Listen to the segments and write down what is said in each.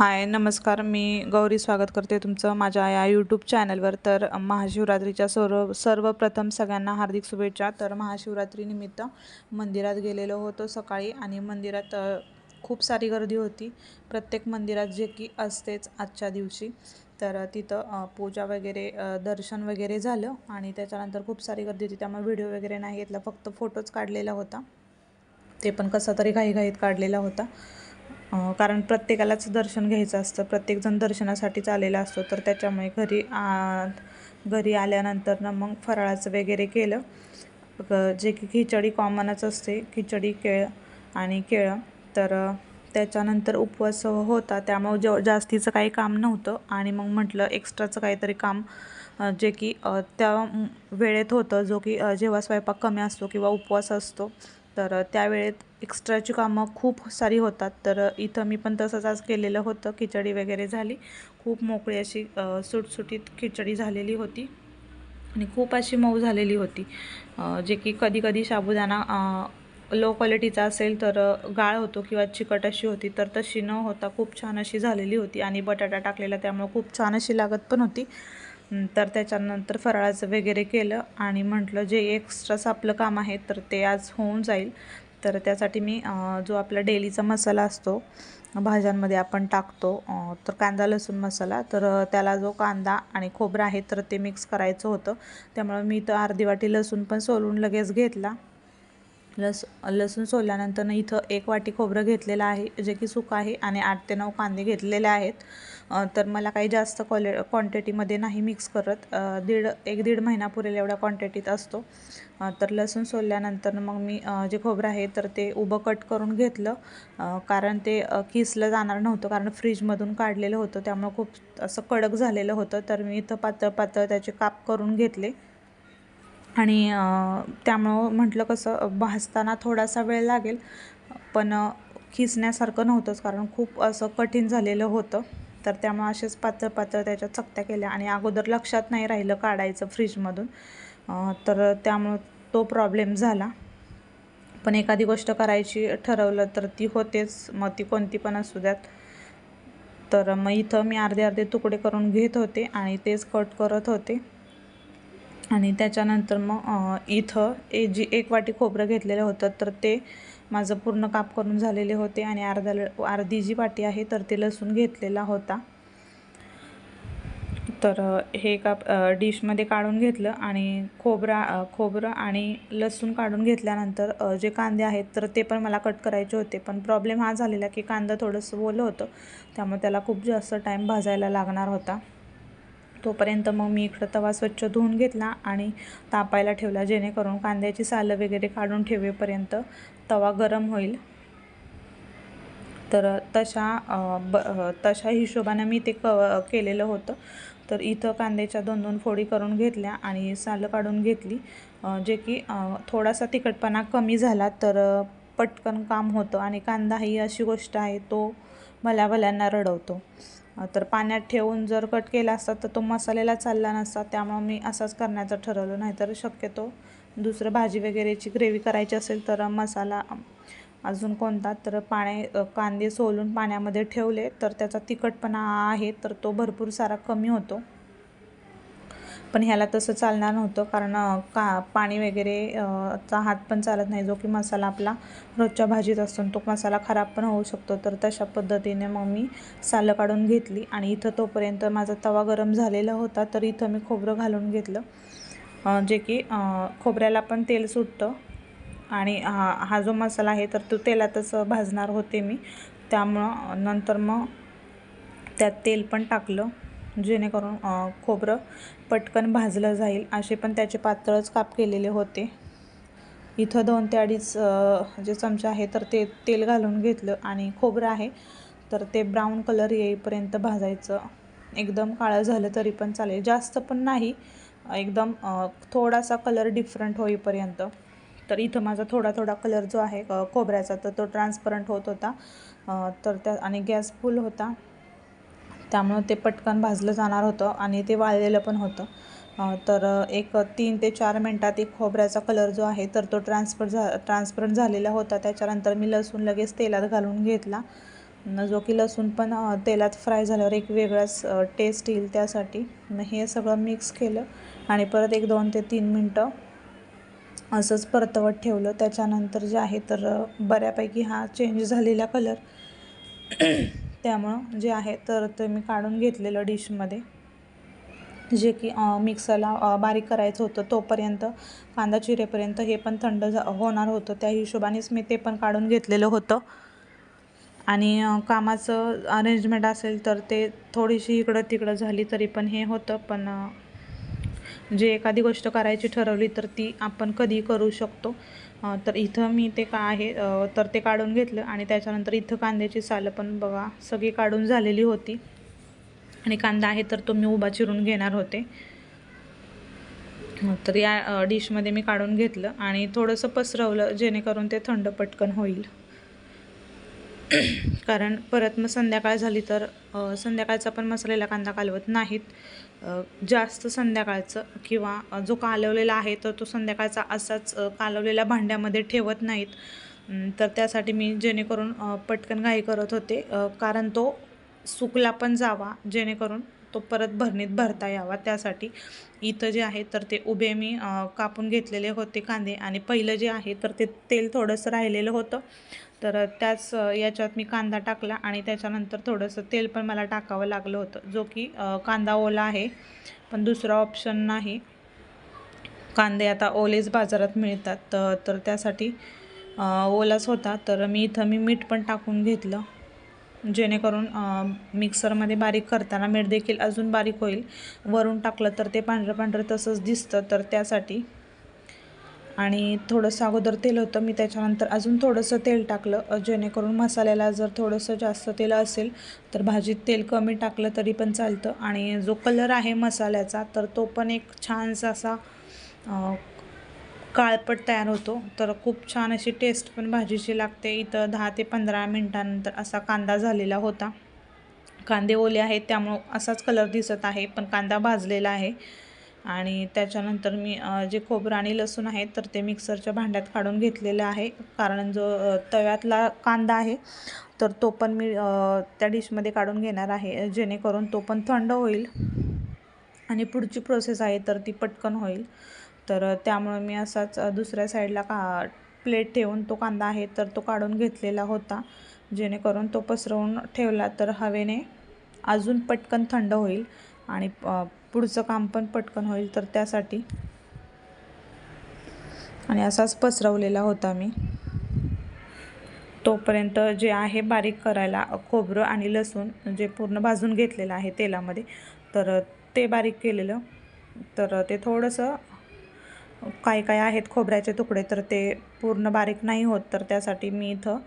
हाय नमस्कार. मी गौरी स्वागत करते तुमचं माझ्या या यूट्यूब चॅनलवर तर महाशिवरात्रीच्या सर्व सर्वप्रथम सगळ्यांना हार्दिक शुभेच्छा. तर महाशिवरात्रीनिमित्त मंदिरात गेलेलो होतो सकाळी आणि मंदिरात खूप सारी गर्दी होती. प्रत्येक मंदिरात जे की असतेच आजच्या दिवशी. तर तिथं पूजा वगैरे दर्शन वगैरे झालं आणि त्याच्यानंतर खूप सारी गर्दी होती. त्यामुळे व्हिडिओ वगैरे नाही घेतला. फक्त फोटोच काढलेला होता. ते पण कसा तरी घाईघाईत काढलेला होता. कारण प्रत्येकालाच दर्शन घ्यायचं असतं. प्रत्येकजण दर्शनासाठीच आलेला असतो. तर त्याच्यामुळे घरी आ घरी आल्यानंतर ना मग फराळाचं वगैरे केलं. जे की खिचडी कॉमनच असते. खिचडी केळ आणि केळं. तर त्याच्यानंतर उपवास होता. त्यामुळे ज जास्तीचं काही काम नव्हतं. आणि मग म्हटलं एक्स्ट्राचं काहीतरी काम जे की त्या वेळेत होतं. जो की जेव्हा स्वयंपाक कमी असतो किंवा उपवास असतो. तर त्यावेळेत एक्स्ट्राची कामं खूप सारी होतात. तर इथं मी पण तसंच आज केलेलं होतं. खिचडी वगैरे झाली. खूप मोकळी अशी सुटसुटीत खिचडी झालेली होती. आणि खूप अशी मऊ झालेली होती. जे की कधी कधी साबुदाणा लो क्वालिटीचा असेल तर गाळ होतो किंवा चिकट अशी होती तर तशी न होता खूप छान अशी झालेली होती. आणि बटाटा टाकलेला त्यामुळे खूप छान अशी लागत पण होती. तर त्याच्यानंतर फराळाचं वगैरे केलं आणि म्हटलं जे एक्स्ट्राचं आपलं काम आहे तर ते आज होऊन जाईल. तर त्यासाठी मी जो आपला डेलीचा मसाला असतो भाज्यांमध्ये आपण टाकतो तर कांदा लसूण मसाला. तर त्याला जो कांदा आणि खोबरं आहे तर ते मिक्स करायचं होतं. त्यामुळे मी तर अर्धी वाटी लसूण पण सोलून लगेच घेतला. लस लसूण सोलल्यानंतर इथं एक वाटी खोबरं घेतलेलं आहे जे की सुकं आहे आणि आठ ते नऊ कांदे घेतलेले आहेत. तर मला काही जास्त क्वालि क्वांटिटीमध्ये नाही मिक्स करत. दीड एक दीड महिना पुरेल एवढ्या क्वांटिटीत असतो. तर लसूण सोलल्यानंतर मग मी जे खोबरं आहे तर ते उभं कट करून घेतलं. कारण ते किसलं जाणार नव्हतं कारण फ्रीजमधून काढलेलं होतं. त्यामुळे खूप असं कडक झालेलं होतं. तर मी इथं पातळ पातळ त्याचे काप करून घेतले. आणि त्यामुळं म्हटलं कसं भाजताना थोडासा वेळ लागेल पण खिसण्यासारखं नव्हतंच कारण खूप असं कठीण झालेलं होतं. तर त्यामुळं असेच पातळ पातळ त्याच्या चकत्या केल्या आणि अगोदर लक्षात नाही राहिलं काढायचं फ्रीजमधून. तर त्यामुळं तो प्रॉब्लेम झाला. पण एखादी गोष्ट करायची ठरवलं तर ती होतेच मग ती कोणती पण असू द्यात. तर मग इथं मी अर्धे अर्धे तुकडे करून घेत होते आणि तेच कट करत होते. आणि त्याच्यानंतर मग इथं ए जी एक वाटी खोबरं घेतलेलं होतं तर ते माझं पूर्ण काप करून झालेले होते आणि अर्धा ल अर्धी जी वाटी आहे तर ते लसूण घेतलेला होता. तर हे काप डिशमध्ये काढून घेतलं आणि खोबरा खोबरं आणि लसूण काढून घेतल्यानंतर जे कांदे आहेत तर ते पण मला कट करायचे होते. पण प्रॉब्लेम हा झालेला की कांदा थोडंसं ओलं होतं त्यामुळे त्याला खूप जास्त टाईम भाजायला लागणार होता. तोपर्यंत मग मी इकडं तवा स्वच्छ धुवून घेतला आणि तापायला ठेवला जेणेकरून कांद्याची सालं वगैरे काढून ठेवेपर्यंत तवा गरम होईल. तर तशा ब तशा हिशोबानं मी ते क केलेलं होतं. तर इथं कांद्याच्या दोन दोन फोडी करून घेतल्या आणि सालं काढून घेतली. जे की थोडासा तिखटपणा कमी झाला तर पटकन काम होतं आणि कांदा ही अशी गोष्ट आहे तो भल्या भल्यांना रडवतो. तर पाण्यात ठेवून जर कट केला असता तर तो मसाल्याला चालला नसता. त्यामुळं मी असंच करण्याचं ठरवलं. नाहीतर शक्यतो दुसरं भाजी वगैरेची ग्रेव्ही करायची असेल तर मसाला अजून कोणता? तर पाणी कांदे सोलून पाण्यामध्ये ठेवले. तर त्याचा तिखटपणा आहे तर तो भरपूर सारा कमी होतो. पण ह्याला तसं चालणार नव्हतं कारण का पाणी वगैरे चा हात पण चालत नाही. जो की मसाला आपला रोजच्या भाजीत असतो तो मसाला खराब पण होऊ शकतो. तर तशा पद्धतीने मग मी सालं काढून घेतली आणि इथं तोपर्यंत माझा तवा गरम झालेला होता. तर इथं मी खोबरं घालून घेतलं. जे की खोबऱ्याला पण तेल सुटतं आणि हा हा जो मसाला आहे तर तो तेलातच भाजणार होते मी. त्यामुळं नंतर मग त्यात तेल पण टाकलं. जेणेकरून खोबरं पटकन भाजलं जाईल. असे पण त्याचे पातळच काप केलेले होते. इथं दोन ते अडीच जे चमचे आहे तर ते तेल घालून घेतलं आणि खोबरं आहे तर ते ब्राऊन कलर येईपर्यंत भाजायचं. एकदम काळं झालं तरी पण चालेल. जास्त पण नाही एकदम थोडासा कलर डिफरंट होईपर्यंत. तर इथं माझा थोडा थोडा कलर जो आहे खोबऱ्याचा तर तो ट्रान्सपरंट होत होता. तर त्या आणि गॅस फुल होता. त्यामुळं ते पटकन भाजलं जाणार होतं आणि ते वाळलेलं पण होतं. तर एक तीन ते चार मिनटात एक खोबऱ्याचा कलर जो आहे तर तो ट्रान्सफर झा ट्रान्सपरंट झालेला होता. त्याच्यानंतर मी लसूण लगेच तेलात घालून घेतला. न जो की लसूण पण तेलात फ्राय झाल्यावर एक वेगळाच टेस्ट येईल त्यासाठी. मग हे सगळं मिक्स केलं आणि परत एक दोन ते तीन मिनटं असंच परतवत ठेवलं. त्याच्यानंतर जे आहे तर बऱ्यापैकी हा चेंज झालेला कलर त्यामुळं जे आहे तर ते मी काढून घेतलेलं डिशमध्ये. जे की मिक्सरला बारीक करायचं होतं तोपर्यंत कांदा चिरेपर्यंत हे पण थंड झा होणार होतं. त्या हिशोबानेच मी ते पण काढून घेतलेलं होतं. आणि कामाचं अरेंजमेंट असेल तर ते थोडीशी इकडं तिकडं झाली तरी पण हे होतं. पण जे एखादी गोष्ट करायची ठरवली तर ती आपण कधी करू शकतो. तर इथं मी ते का आहे तर ते काढून घेतलं आणि त्याच्यानंतर इथं कांद्याची सालं पण बघा सगळी काढून झालेली होती. आणि कांदा आहे तर तो मी उभा चिरून घेणार होते. तर या डिशमध्ये मी काढून घेतलं आणि थोडंसं पसरवलं जेणेकरून ते थंड पटकन होईल. कारण परत मग संध्याकाळ झाली तर संध्याकाळचा पण मसालेला कांदा कालवत नाहीत. जास्त संध्याकाळचं किंवा जो कालवलेला आहे तर तो संध्याकाळचा असाच कालवलेल्या भांड्यामध्ये ठेवत नाहीत. तर त्यासाठी मी जेणेकरून पटकन घाई करत होते. कारण तो सुकला पण जावा जेणेकरून तो परत भरणीत भरता यावा. त्यासाठी इथं जे आहे तर ते उभे मी कापून घेतलेले होते कांदे. आणि पहिलं जे आहे तर ते तेल थोडंसं राहिलेलं होतं. तर त्याच याच्यात मी कांदा टाकला आणि त्याच्यानंतर थोडंसं तेल पण मला टाकावं लागलं होतं जो की कांदा ओला आहे पण दुसरा ऑप्शन नाही. कांदे आता ओलेच बाजारात मिळतात तर तर त्यासाठी ओलाच होता तर मी इथं मी मीठ पण टाकून घेतलं जेणेकरून मिक्सरमध्ये बारीक करताना मीठ देखील अजून बारीक होईल. वरून टाकलं तर ते पांढरं पांढरं तसंच दिसतं तर त्यासाठी आणि थोडंसं अगोदर तेल होतं मी त्याच्यानंतर अजून थोडंसं तेल टाकलं. जेणेकरून मसाल्याला जर थोडंसं जास्त तेल असेल तर भाजीत तेल कमी टाकलं तरी पण चालतं. आणि जो कलर आहे मसाल्याचा तर तो पण एक छानसा असा काळपट तयार होतो. तर खूप छान अशी टेस्ट पण भाजीची लागते. इथं दहा ते पंधरा मिनटानंतर असा कांदा झालेला होता. कांदे ओले आहेत त्यामुळं असाच कलर दिसत आहे पण कांदा भाजलेला आहे. आणि त्याच्यानंतर मी जे खोबरं आणि लसूण आहे तर ते मिक्सरच्या भांड्यात काढून घेतलेलं आहे. कारण जो तव्यातला कांदा आहे तर तो पण मी त्या डिशमध्ये काढून घेणार आहे. जेणेकरून तो पण थंड होईल आणि पुढची प्रोसेस आहे तर ती पटकन होईल. तर त्यामुळे त्यामुळं मी असाच दुसऱ्या साईडला का प्लेट ठेवून तो कांदा आहे तर तो काढून घेतलेला होता. जेणेकरून तो पसरवून ठेवला तर हवेने अजून पटकन थंड होईल. आणि पुढचं काम पण पटकन होईल तर त्यासाठी. आणि असाच पसरवलेला होता मी. तोपर्यंत जे आहे बारीक करायला खोबरं आणि लसूण जे पूर्ण भाजून घेतलेलं आहे तेलामध्ये तर ते बारीक केलेलं. तर ते थोडंसं काय काय आहेत खोबऱ्याचे तुकडे तर ते पूर्ण बारीक नाही होत तर त्यासाठी मी इथं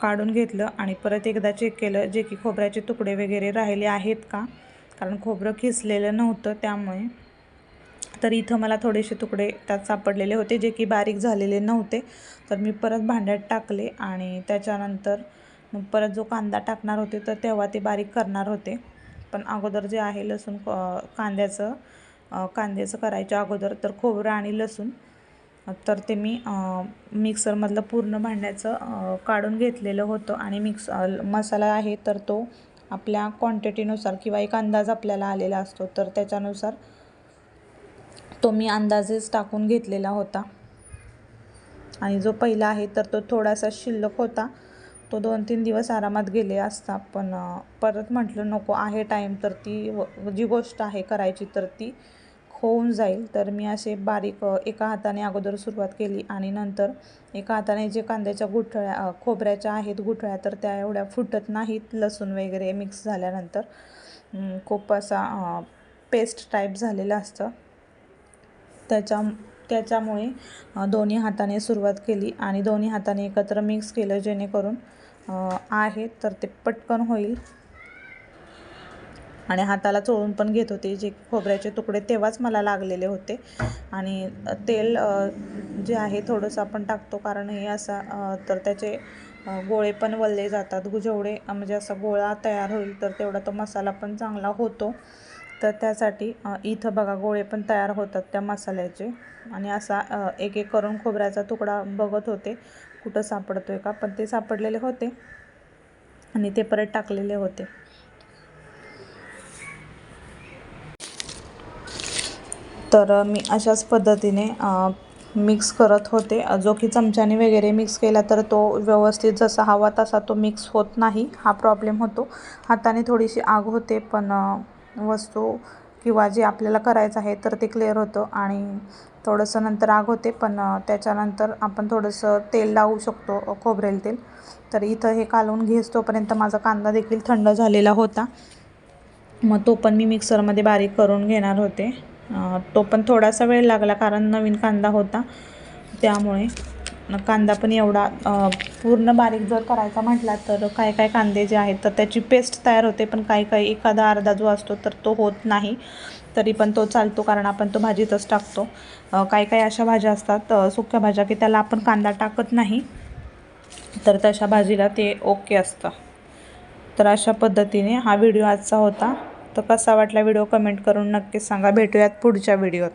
काढून घेतलं. आणि परत एकदा चेक केलं जे की खोबऱ्याचे तुकडे वगैरे राहिले आहेत का? कारण खोबरं खिसलेलं नव्हतं त्यामुळे. तर इथं मला थोडेसे तुकडे त्यात सापडलेले होते जे की बारीक झालेले नव्हते. तर मी परत भांड्यात टाकले आणि त्याच्यानंतर मग परत जो कांदा टाकणार होते तर तेव्हा ते बारीक करणार होते. पण अगोदर जे आहे लसूण कांद्याचं कांद्याचं करायच्या अगोदर तर खोबरं आणि लसूण. तर ते मी मिक्सरमधलं पूर्ण भांड्याचं काढून घेतलेलं होतं आणि मिक्स मसाला आहे तर तो आपल्या क्वांटिटीनुसार किंवा एक अंदाज आपल्याला आलेला असतो. तर त्याच्यानुसार तो मी अंदाजेच टाकून घेतलेला होता. आणि जो पहिला आहे तर तो थोडासा शिल्लक होता. तो दोन तीन दिवस आरामात गेले असता. पण परत म्हटलं नको आहे टाईम तर ती व- जी गोष्ट आहे करायची तर ती होऊन जाईल. तर मी असे बारीक एका हाताने अगोदर सुरुवात केली आणि नंतर एका हाताने जे कांद्याच्या गुठळ्या खोबऱ्याच्या आहेत गुठळ्या तर त्या एवढ्या फुटत नाहीत. लसूण वगैरे मिक्स झाल्यानंतर खूप असा पेस्ट टाईप झालेलं असतं. त्याच्या त्याच्यामुळे दोन्ही हाताने सुरुवात केली आणि दोन्ही हाताने एकत्र मिक्स केलं जेणेकरून आहे तर ते पटकन होईल. आणि हाताला चोळून पण घेत होते. जे खोबऱ्याचे तुकडे तेव्हाच मला लागलेले होते. आणि तेल जे आहे थोडंसं आपण टाकतो कारण हे असा तर त्याचे गोळे पण वलले जातात. जेवढे म्हणजे असा गोळा तयार होईल तर तेवढा तो मसाला पण चांगला होतो. तर त्यासाठी इथं बघा गोळे पण तयार होतात त्या मसाल्याचे. आणि असा एक एक करून खोबऱ्याचा तुकडा बघत होते. कुठं सापडतो आहे का? पण ते सापडलेले होते. आणि ते परत टाकलेले होते. तर मी अशाच पद्धतीने मिक्स करत होते. जो की चमच्याने वगैरे मिक्स केला तर तो व्यवस्थित जसा हवा तसा तो मिक्स होत नाही. हा प्रॉब्लेम होतो. हाताने थोडीशी आग होते पण वस्तू किंवा जे आपल्याला करायचं आहे तर ते क्लिअर होतं आणि थोडंसं नंतर आग होते पण त्याच्यानंतर आपण थोडंसं तेल लावू शकतो खोबरेल तेल. तर इथं हे कालवून घेस तोपर्यंत माझा कांदा देखील थंड झालेला होता. मग तो पण मी मिक्सरमध्ये बारीक करून घेणार होते. तो पण थोडासा वेळ लागला कारण नवीन कांदा होता. त्यामुळे कांदा पण एवढा पूर्ण बारीक जर करायचा म्हटला तर काय काय कांदे जे आहेत तर त्याची पेस्ट तयार होते. पण काही काही एखादा अर्धा जो असतो तर तो होत नाही. तरी पण तो चालतो कारण आपण तो भाजीतच टाकतो. काही काही अशा भाज्या असतात सुक्या भाज्या की त्याला आपण कांदा टाकत नाही. तर तशा भाजीला ते ओके असतं. तर अशा पद्धतीने हा व्हिडिओ आजचा होता. तर कसा वाटला व्हिडिओ कमेंट करून नक्कीच सांगा. भेटूयात पुढच्या व्हिडिओत.